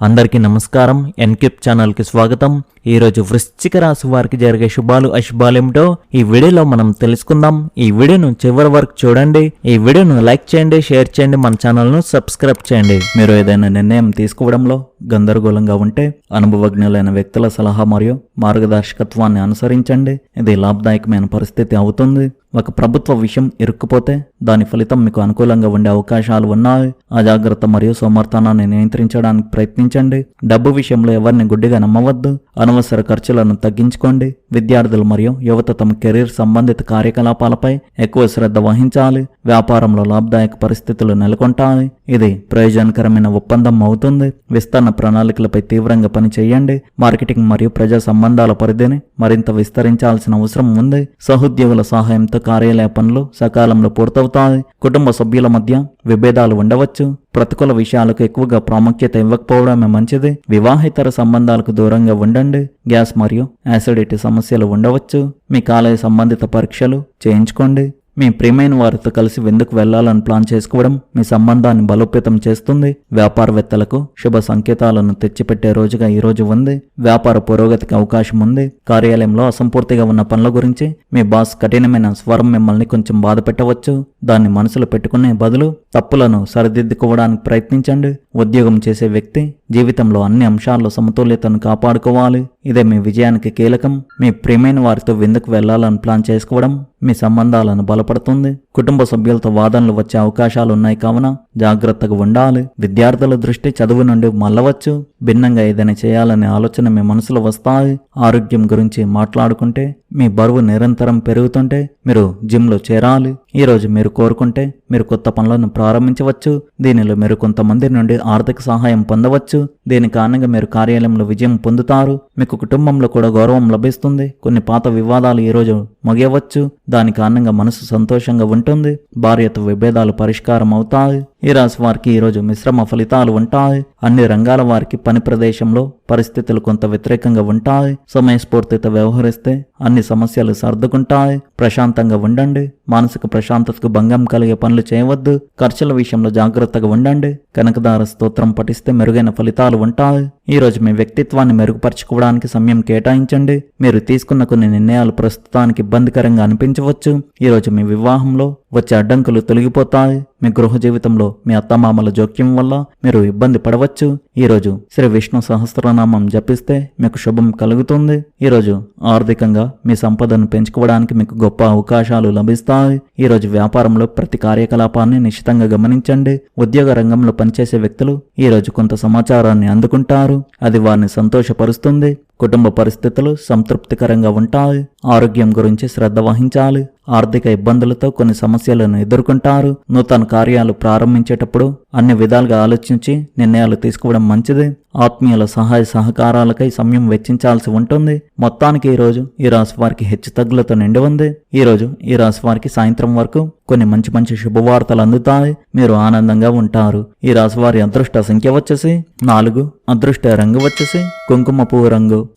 అందరికీ నమస్కారం. ఎన్క్యూప్ ఛానల్కి స్వాగతం. ఈరోజు వృశ్చిక రాశి వారికి జరిగే శుభాలు అశుభాలు ఏమిటో ఈ వీడియోలో మనం తెలుసుకుందాం. ఈ వీడియోను చివరి వరకు చూడండి. ఈ వీడియోను లైక్ చేయండి షేర్ చేయండి మన ఛానల్ను సబ్స్క్రైబ్ చేయండి. మీరు ఏదైనా నిర్ణయం తీసుకోవడంలో గందరగోళంగా ఉంటే అనుభవజ్ఞులైన వ్యక్తుల సలహా మరియు మార్గదర్శకత్వాన్ని అనుసరించండి. ఇది లాభదాయకమైన పరిస్థితి అవుతుంది. ఒక ప్రభుత్వ విషయం ఇరుక్కుపోతే దాని ఫలితం మీకు అనుకూలంగా ఉండే అవకాశాలు ఉన్నాయి. అజాగ్రత్త మరియు సమర్థనాన్ని నియంత్రించడానికి ప్రయత్నించండి. డబ్బు విషయంలో ఎవరిని గుడ్డిగా నమ్మవద్దు. అనవసర ఖర్చులను తగ్గించుకోండి. విద్యార్థులు మరియు యువత తమ కెరీర్ సంబంధిత కార్యకలాపాలపై ఎక్కువ శ్రద్ధ వహించాలి. వ్యాపారంలో లాభదాయక పరిస్థితులు నెలకొంటాయి. ఇది ప్రయోజనకరమైన ఒప్పందం అవుతుంది. విస్తరణ ప్రణాళికలపై తీవ్రంగా పనిచేయండి. మార్కెటింగ్ మరియు ప్రజా సంబంధాల పరిధిని మరింత విస్తరించాల్సిన అవసరం ఉంది. సహోద్యోగుల సహాయంతో కార్యాలయ పనులు సకాలంలో మొదలవుతాయి కుటుంబ సభ్యుల మధ్య విభేదాలు ఉండవచ్చు. ప్రతికూల విషయాలకు ఎక్కువగా ప్రాముఖ్యత ఇవ్వకపోవడమే మంచిది. వివాహేతర సంబంధాలకు దూరంగా ఉండండి. గ్యాస్ మరియు యాసిడిటీ సమస్యలు ఉండవచ్చు. మీ కాలేయ సంబంధిత పరీక్షలు చేయించుకోండి. మీ ప్రియమైన వారితో కలిసి విందుకు వెళ్ళాలని ప్లాన్ చేసుకోవడం మీ సంబంధాన్ని బలోపేతం చేస్తుంది. వ్యాపారవేత్తలకు శుభ సంకేతాలను తెచ్చిపెట్టే రోజుగా ఈ రోజు ఉంది. వ్యాపార పురోగతికి అవకాశం ఉంది. కార్యాలయంలో అసంపూర్తిగా ఉన్న పనుల గురించి మీ బాస్ కఠినమైన స్వరం మిమ్మల్ని కొంచెం బాధ పెట్టవచ్చు దాన్ని మనసులో పెట్టుకునే బదులు తప్పులను సరిదిద్దుకోవడానికి ప్రయత్నించండి. ఉద్యోగం చేసే వ్యక్తి జీవితంలో అన్ని అంశాల్లో సమతుల్యతను కాపాడుకోవాలి. ఇదే మీ విజయానికి కీలకం. మీ ప్రియమైన వారితో విందుకు వెళ్ళాలని ప్లాన్ చేసుకోవడం మీ సంబంధాలను బలపడుతుంది. కుటుంబ సభ్యులతో వాదనలు వచ్చే అవకాశాలు ఉన్నాయి కావున జాగ్రత్తగా ఉండాలి. విద్యార్థుల దృష్టి చదువు నుండి మళ్ళవచ్చు. భిన్నంగా ఏదైనా చేయాలనే ఆలోచన మీ మనసులో వస్తాయి. ఆరోగ్యం గురించి మాట్లాడుకుంటే మీ బరువు నిరంతరం పెరుగుతుంటే మీరు జిమ్లో చేరాలి. ఈరోజు మీరు కోరుకుంటే మీరు కొత్త పనులను ప్రారంభించవచ్చు. దీనిలో మీరు కొంతమంది నుండి ఆర్థిక సహాయం పొందవచ్చు. దీని కారణంగా మీరు కార్యాలయంలో విజయం పొందుతారు. మీకు కుటుంబంలో కూడా గౌరవం లభిస్తుంది. కొన్ని పాత వివాదాలు ఈ రోజు దాని కారణంగా మనసు సంతోషంగా ఉంటుంది భార్యతో విభేదాలు పరిష్కారం అవుతాయి ఈ రాశి వారికి ఈరోజు మిశ్రమ ఫలితాలు ఉంటాయి. అన్ని రంగాల వారికి పని ప్రదేశంలో పరిస్థితులు కొంత వ్యతిరేకంగా ఉంటాయి. సమయస్ఫూర్తితో వ్యవహరిస్తే అన్ని సమస్యలు సర్దుకుంటాయి. ప్రశాంతంగా ఉండండి. మానసిక ప్రశాంతతకు భంగం కలిగే పనులు చేయవద్దు. ఖర్చుల విషయంలో జాగ్రత్తగా ఉండండి. కనకదార స్తోత్రం పఠిస్తే మెరుగైన ఫలితాలు ఉంటాయి. ఈ రోజు మీ వ్యక్తిత్వాన్ని మెరుగుపరచుకోవడానికి సమయం కేటాయించండి. మీరు తీసుకున్న కొన్ని నిర్ణయాలు ప్రస్తుతానికి ఇబ్బందికరంగా అనిపించవచ్చు. ఈరోజు మీ వివాహంలో వచ్చే అడ్డంకులు తొలగిపోతాయి. మీ గృహ జీవితంలో మీ అత్తమామల జోక్యం వల్ల మీరు ఇబ్బంది పడవచ్చు. ఈరోజు శ్రీ విష్ణు సహస్రనామం జపిస్తే మీకు శుభం కలుగుతుంది. ఈరోజు ఆర్థికంగా మీ సంపదను పెంచుకోవడానికి మీకు గొప్ప అవకాశాలు లభిస్తాయి. ఈరోజు వ్యాపారంలో ప్రతి కార్యకలాపాన్ని నిశ్చితంగా గమనించండి. ఉద్యోగ రంగంలో పనిచేసే వ్యక్తులు ఈ రోజు కొంత సమాచారాన్ని అందుకుంటారు. అది వారిని సంతోషపరుస్తుంది. కుటుంబ పరిస్థితులు సంతృప్తికరంగా ఉంటాయి. ఆరోగ్యం గురించి శ్రద్ధ వహించాలి. ఆర్థిక ఇబ్బందులతో కొన్ని సమస్యలను ఎదుర్కొంటారు. నూతన కార్యాలు ప్రారంభించేటప్పుడు అన్ని విధాలుగా ఆలోచించి నిర్ణయాలు తీసుకోవడం మంచిది. ఆత్మీయుల సహాయ సహకారాలకై సమయం వెచ్చించాల్సి ఉంటుంది. మొత్తానికి ఈరోజు ఈ రాశి వారికి హెచ్చు తగ్గులతో నిండి ఉంది. ఈ రోజు ఈ రాశి వారికి సాయంత్రం వరకు కొన్ని మంచి మంచి శుభవార్తలు అందుతాయి. మీరు ఆనందంగా ఉంటారు. ఈ రాశి వారి అదృష్ట సంఖ్య వచ్చేసి నాలుగు. అదృష్ట రంగు వచ్చేసి కుంకుమ పువ్వు రంగు.